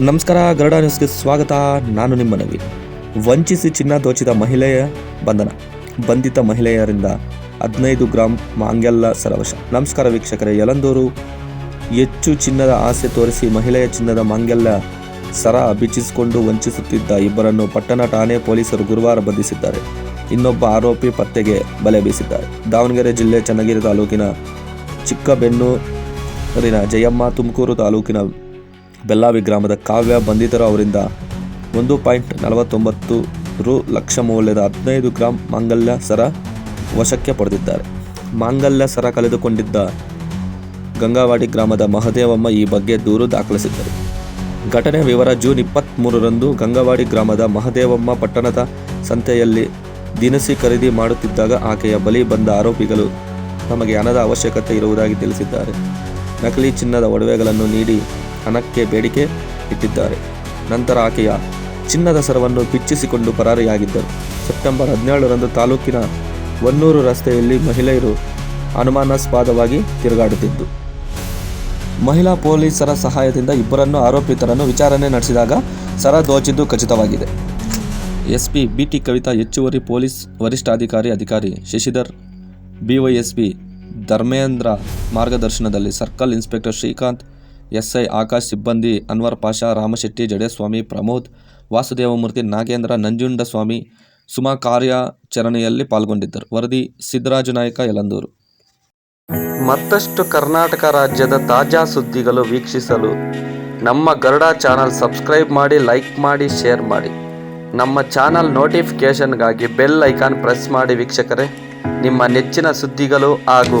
ನಮಸ್ಕಾರ, ಗರುಡ ನ್ಯೂಸ್ಗೆ ಸ್ವಾಗತ. ನಾನು ನಿಮ್ಮ ನವೀನ್. ವಂಚಿಸಿ ಚಿನ್ನ ದೋಚಿದ ಮಹಿಳೆಯ ಬಂಧನ. ಬಂಧಿತ ಮಹಿಳೆಯರಿಂದ ಹದಿನೈದು ಗ್ರಾಂ ಮಾಂಗಲ್ಯ ಸರವಶ. ನಮಸ್ಕಾರ ವೀಕ್ಷಕರೇ, ಯಲಂದೂರು. ಹೆಚ್ಚು ಚಿನ್ನದ ಆಸೆ ತೋರಿಸಿ ಮಹಿಳೆಯ ಚಿನ್ನದ ಮಾಂಗಲ್ಯ ಸರ ಬಿಚ್ಚಿಸಿಕೊಂಡು ವಂಚಿಸುತ್ತಿದ್ದ ಇಬ್ಬರನ್ನು ಪಟ್ಟಣ ಠಾಣೆ ಪೊಲೀಸರು ಗುರುವಾರ ಬಂಧಿಸಿದ್ದಾರೆ. ಇನ್ನೊಬ್ಬ ಆರೋಪಿ ಪತ್ತೆಗೆ ಬಲೆ ಬೀಸಿದ್ದಾರೆ. ದಾವಣಗೆರೆ ಜಿಲ್ಲೆ ಚನ್ನಗಿರಿ ತಾಲೂಕಿನ ಚಿಕ್ಕಬೆನ್ನೂರಿನ ಜಯಮ್ಮ ತುಮಕೂರು ತಾಲೂಕಿನ ಬೆಲ್ಲಾವಿ ಗ್ರಾಮದ ಕಾವ್ಯ ಬಂಧಿತರು ಅವರಿಂದ ಒಂದು ಪಾಯಿಂಟ್ ನಲವತ್ತೊಂಬತ್ತು ರು ಲಕ್ಷ ಮೌಲ್ಯದ ಹದಿನೈದು ಗ್ರಾಂ ಮಾಂಗಲ್ಯ ಸರ ವಶಕ್ಕೆ ಪಡೆದಿದ್ದಾರೆ. ಮಾಂಗಲ್ಯ ಸರ ಕಳೆದುಕೊಂಡಿದ್ದ ಗಂಗಾವಾಡಿ ಗ್ರಾಮದ ಮಹದೇವಮ್ಮ ಈ ಬಗ್ಗೆ ದೂರು ದಾಖಲಿಸಿದ್ದರು. ಘಟನೆ ವಿವರ ಜೂನ್ ಇಪ್ಪತ್ತ್ಮೂರರಂದು ಗಂಗವಾಡಿ ಗ್ರಾಮದ ಮಹದೇವಮ್ಮ ಪಟ್ಟಣದ ಸಂತೆಯಲ್ಲಿ ದಿನಸಿ ಖರೀದಿ ಮಾಡುತ್ತಿದ್ದಾಗ ಆಕೆಯ ಬಳಿ ಬಂದ ಆರೋಪಿಗಳು ತಮಗೆ ಹಣದ ಅವಶ್ಯಕತೆ ಇರುವುದಾಗಿ ತಿಳಿಸಿದ್ದಾರೆ. ನಕಲಿ ಚಿನ್ನದ ಒಡವೆಗಳನ್ನು ನೀಡಿ ಹಣಕ್ಕೆ ಬೇಡಿಕೆ ಇಟ್ಟಿದ್ದಾರೆ. ನಂತರ ಆಕೆಯ ಚಿನ್ನದ ಸರವನ್ನು ಬಿಚ್ಚಿಸಿಕೊಂಡು ಪರಾರಿಯಾಗಿದ್ದರು. ಸೆಪ್ಟೆಂಬರ್ ಹದಿನೇಳರಂದು ತಾಲೂಕಿನ ಒನ್ನೂರು ರಸ್ತೆಯಲ್ಲಿ ಮಹಿಳೆಯರು ಅನುಮಾನಾಸ್ಪದವಾಗಿ ತಿರುಗಾಡುತ್ತಿದ್ದು. ಮಹಿಳಾ ಪೊಲೀಸರ ಸಹಾಯದಿಂದ ಇಬ್ಬರನ್ನು ಆರೋಪಿತರನ್ನು ವಿಚಾರಣೆ ನಡೆಸಿದಾಗ ಸರ ದೋಚಿದ್ದು ಖಚಿತವಾಗಿದೆ. ಎಸ್ಪಿ ಬಿಟಿ ಕವಿತಾ ಹೆಚ್ಚುವರಿ ಪೊಲೀಸ್ ವರಿಷ್ಠಾಧಿಕಾರಿ ಅಧಿಕಾರಿ ಶಶಿಧರ್, ಬಿವೈಎಸ್ಪಿ ಧರ್ಮೇಂದ್ರ ಮಾರ್ಗದರ್ಶನದಲ್ಲಿ circle inspector Srikanth SI Akash ಸಿಬ್ಬಂದಿ, ಅನ್ವರ್ ಪಾಷಾ, ರಾಮಶೆಟ್ಟಿ, ಜಡೇಸ್ವಾಮಿ, ಪ್ರಮೋದ್, ವಾಸುದೇವಮೂರ್ತಿ, ನಾಗೇಂದ್ರ, ನಂಜುಂಡಸ್ವಾಮಿ, ಸುಮಾ ಕಾರ್ಯಾಚರಣೆಯಲ್ಲಿ ಪಾಲ್ಗೊಂಡಿದ್ದರು. ವರದಿ, ಸಿದ್ದರಾಜು ನಾಯಕ, ಯಲಂದೂರು. ಮತ್ತಷ್ಟು ಕರ್ನಾಟಕ ರಾಜ್ಯದ ತಾಜಾ ಸುದ್ದಿಗಳು ವೀಕ್ಷಿಸಲು ನಮ್ಮ ಗರುಡ ಚಾನಲ್ ಸಬ್ಸ್ಕ್ರೈಬ್ ಮಾಡಿ, ಲೈಕ್ ಮಾಡಿ, ಶೇರ್ ಮಾಡಿ. ನಮ್ಮ ಚಾನಲ್ ನೋಟಿಫಿಕೇಷನ್ಗಾಗಿ ಬೆಲ್ ಐಕಾನ್ ಪ್ರೆಸ್ ಮಾಡಿ ವೀಕ್ಷಕರೇ. ನಿಮ್ಮ ನೆಚ್ಚಿನ ಸುದ್ದಿಗಳು ಹಾಗೂ